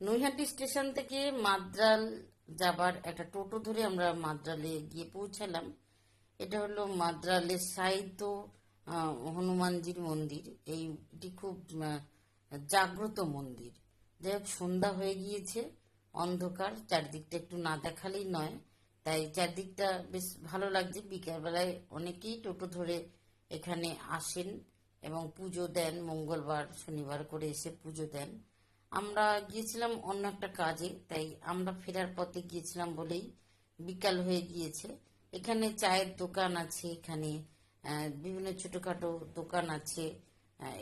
Naihati station থেকে মাদ্রাল যাবার একটা টোটো ধরে আমরা মাদ্রালে গিয়ে পৌঁছালাম। এটা হলো মাদ্রালের সাহিত্য হনুমানজির মন্দির। এই এটি খুব জাগ্রত মন্দির। যাই হোক, সন্ধ্যা হয়ে গিয়েছে, অন্ধকার, চারদিকটা একটু না দেখালেই নয়। তাই চারদিকটা বেশ ভালো লাগছে। বিকালবেলায় অনেকেই টোটো ধরে এখানে আসেন এবং পুজো দেন। মঙ্গলবার, শনিবার করে এসে পুজো দেন। আমরা গিয়েছিলাম অন্য একটা কাজে, তাই আমরা ফেরার পথে গিয়েছিলাম বলেই বিকাল হয়ে গিয়েছে। এখানে চায়ের দোকান আছে, এখানে বিভিন্ন ছোটোখাটো দোকান আছে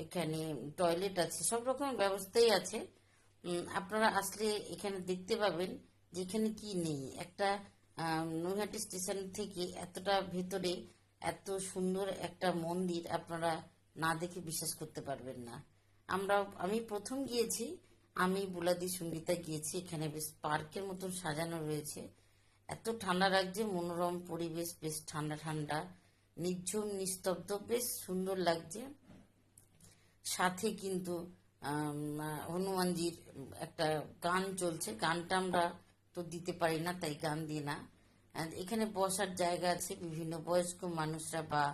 এখানে টয়লেট আছে, সব রকমের ব্যবস্থাই আছে। আপনারা আসলে এখানে দেখতে পাবেন যে এখানে কি নেই। একটা নৈহাটি স্টেশন থেকে এতটা ভেতরে এত সুন্দর একটা মন্দির আপনারা না দেখে বিশ্বাস করতে পারবেন না। আমরা, আমি প্রথম গিয়েছি আমি বুলাদি সঙ্গীতা গিয়েছি, এখানে বেশ পার্কের মতন সাজানো রয়েছে। এত ঠান্ডা লাগছে, মনোরম পরিবেশ, বেশ ঠান্ডা ঠান্ডা নির্ঝুম নিস্তব্ধ, বেশ সুন্দর লাগছে। সাথে কিন্তু হনুমানজির একটা গান চলছে। গানটা আমরা তো দিতে পারি না, তাই গান দিই না। এখানে বসার জায়গা আছে, বিভিন্ন বয়স্ক মানুষরা বা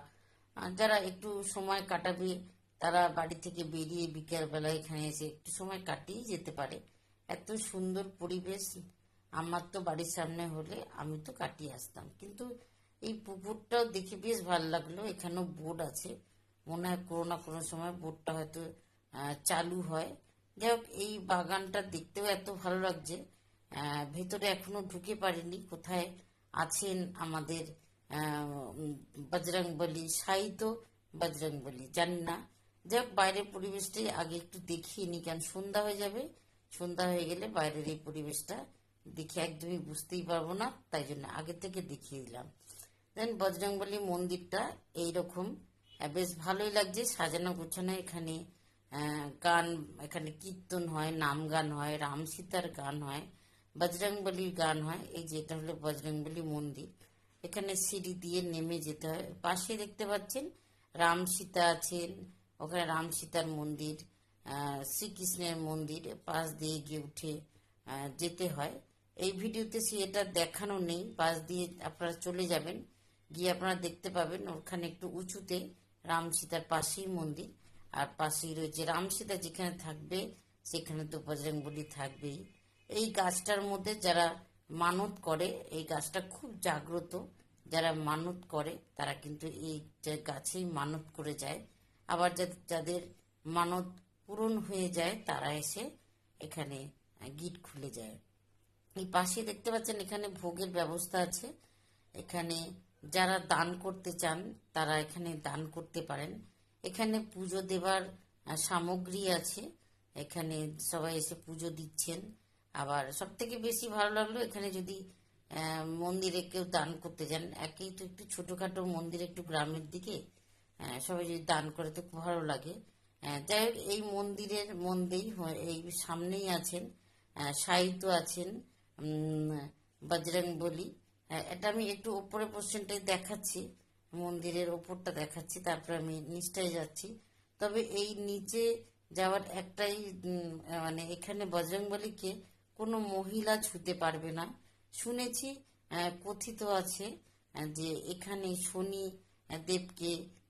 যারা একটু সময় কাটাবে তারা বাড়ি থেকে বেরিয়ে বিকেলবেলা এখানে এসে একটু সময় কাটিয়ে যেতে পারে। এত সুন্দর পরিবেশ আমার তো বাড়ির সামনে হলে আমি তো কাটিয়ে আসতাম। কিন্তু এই পুকুরটাও দেখে বেশ ভালো লাগল। এখানেও বোর্ড আছে। মনে হয় কোনো না কোনো সময় বোর্ডটা হয়তো চালু হয়। যাই হোক, এই বাগানটা দেখতেও এত ভালো লাগছে। ভেতরে এখনও ঢুকে পারিনি। কোথায় আছেন আমাদের বজরং বলি সাহিত্য বজরং বলি জানি না। যাই হোক বাইরের পরিবেশটাই আগে একটু দেখিয়ে নি কারণ সন্ধ্যা হয়ে যাবে। সন্ধ্যা হয়ে গেলে বাইরের এই পরিবেশটা দেখে একদমই বুঝতেই পারব না, তাই জন্য আগে থেকে দেখিয়ে দিলাম। দেন বজরংবলী মন্দিরটা এইরকম। বেশ ভালোই লাগছে, সাজানো গোছানো এখানে। গান, এখানে কীর্তন হয়, নাম গান হয়, রাম সীতার গান হয়, বজরংবলীর গান হয়। এই যে এটা হলো বজরংবলী মন্দির। এখানে সিঁড়ি দিয়ে নেমে যেতে হয়। পাশে দেখতে পাচ্ছেন রাম সীতা আছেন ওখানে রাম সীতার মন্দির শ্রীকৃষ্ণের মন্দির, পাশ দিয়ে গিয়ে উঠে যেতে হয়। এই ভিডিওতে সে এটা দেখানো নেই, পাশ দিয়ে আপনারা চলে যাবেন। গিয়ে আপনারা দেখতে পাবেন ওখানে একটু উঁচুতে রাম সীতার পাশেই মন্দির। আর পাশেই রয়েছে রাম সীতা, যেখানে থাকবে, সেখানে তো বজরংবলী থাকবেই। এই গাছটার মধ্যে যারা মানত করে, এই গাছটা খুব জাগ্রত। যারা মানত করে, তারা কিন্তু এই গাছেই মানত করে যায়। আবার যাদের মানত পূরণ হয়ে যায়, তারা এসে এখানে গিট খুলে যায়। এই পাশে দেখতে পাচ্ছেন এখানে ভোগের ব্যবস্থা আছে। এখানে যারা দান করতে চান, তারা এখানে দান করতে পারেন। এখানে পুজো দেবার সামগ্রী আছে। এখানে সবাই এসে পুজো দিচ্ছেন। আবার সব থেকে বেশি ভালো লাগল এখানে যদি মন্দিরে কেউ দান করতে যান একেই তো একটু ছোটখাটো মন্দির একটু গ্রামের দিকে সবাই যদি দান করে তো খুব ভালো লাগে। যাই হোক, এই মন্দিরের মন্দিরেই হ- এই সামনেই আছেন সাহিত্য আছেন বজরং বলি। এটা আমি একটু ওপরে পোর্শনটাই দেখাচ্ছি, মন্দিরের ওপরটা দেখাচ্ছি, তারপরে আমি নিচটায় যাচ্ছি। তবে এই নিচে যাওয়ার একটাই মানে এখানে বজরংবলীকে কোনো মহিলা ছুতে পারবে না। শুনেছি কথিত আছে যে এখানে শনি দেবকে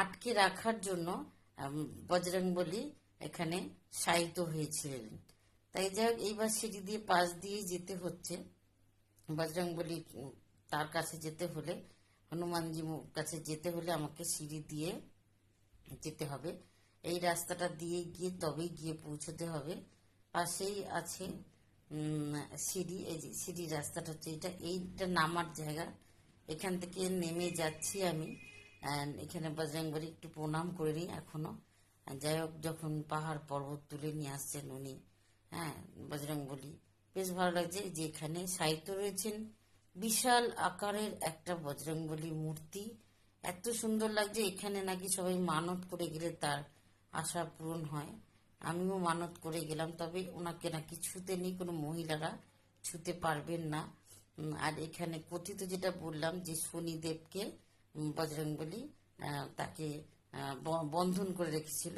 আটকে রাখার জন্য বজরংবলী এখানে শায়িত হয়েছিলেন। তাই যাই এইবার সিঁড়ি দিয়ে পাশ দিয়ে যেতে হচ্ছে। বজরংবলী তার কাছে যেতে হলে, হনুমানজি কাছে যেতে হলে আমাকে সিঁড়ি দিয়ে যেতে হবে। এই রাস্তাটা দিয়ে গিয়ে তবেই গিয়ে পৌঁছতে হবে। পাশেই আছে সিঁড়ি, এই যে সিঁড়ি রাস্তাটা হচ্ছে এটা। এইটা নামার জায়গা। এখান থেকে নেমে যাচ্ছি আমি। এখানে বজরংবলী একটু প্রণাম করে নিই এখনও। যাই হোক, যখন পাহাড় পর্বত তুলে নিয়ে আসছেন উনি হ্যাঁ বজরংবলী, বেশ ভালো লাগছে যে এখানে সাহিত্য রয়েছেন। বিশাল আকারের একটা বজরংবলী মূর্তি। এত সুন্দর লাগছে, এখানে নাকি সবাই মানত করে গেলে তার আশা পূরণ হয়। আমিও মানত করে গেলাম, তবে ওনাকে নাকি ছুতে নেই, কোনো মহিলারা ছুতে পারবেন না। আর এখানে কথিত যেটা বললাম যে শনিদেবকে বজরংবলী তাকে বন্ধন করে রেখেছিল